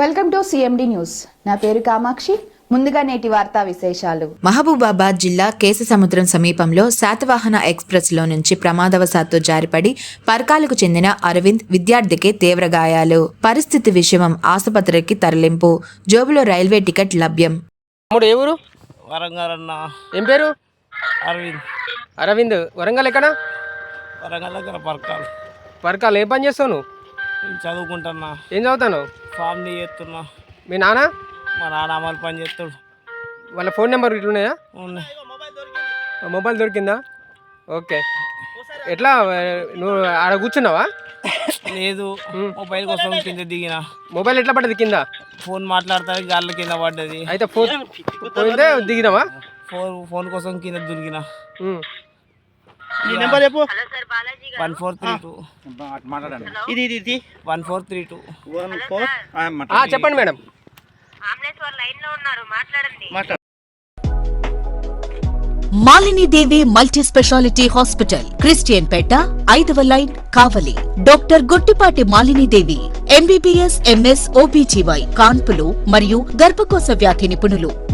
Welcome to CMD news. నా పేరు కామాక్షి. ముందుగా నేటి వార్తా విశేషాలు. మహబూబాబాద్ జిల్లా కేశసముద్రం సమీపంలో శాతవాహన ఎక్స్ప్రెస్లో నుంచి ప్రమాదవశాత్తు జారిపడి పర్కాలకు చెందిన అరవింద్ విద్యార్థికి తీవ్ర గాయాలు. పరిస్థితి విషమం ఆసుపత్రికి తరలింపు. జోబులో రైల్వే టికెట్ లభ్యం. ఏ ఊరు? వరంగల్ అన్న. ఏం పేరు? అరవింద్. అరవింద్. వరంగల్ ఎక్కడ? వరంగల్ దగ్గర పరకాలు. వర్కాలు ఏం పని చేస్తావు నువ్వు? నేను చదువుకుంటున్నా. ఏం చదువుతాను? ఫామ్లీ చేస్తున్నా. మీ నాన్న? మా నాన్న అమలు పని చేస్తాడు. వాళ్ళ ఫోన్ నెంబర్ ఇట్లున్నాయా? ఉన్నాయి. మొబైల్ దొరికిందా? ఓకే. ఎట్లా నువ్వు ఆడ కూర్చున్నావా? లేదు. మొబైల్ కోసం కింద దిగిన. మొబైల్ ఎట్లా పడ్డది కింద? ఫోన్ మాట్లాడతానికి గాళ్ళ కింద పడ్డది. అయితే ఫోన్ దిగినావా? ఫోన్ ఫోన్ కోసం కింద దొరికిన. ఉమ్. One four three two. ఇది ఇది ఇది. One four three two. One four ఆ, చెప్పండి మేడం. అంబులెన్స్ వాళ్ళు లైన్లో ఉన్నారు మాట్లాడండి. Malinidevi multi speciality hospital Christianpet ఐదవ line Kavali. Doctor Guttipati Malinidevi MBBS MS OBGY కాన్పులు మరియు గర్భకోశ వ్యాధి నిపుణులు.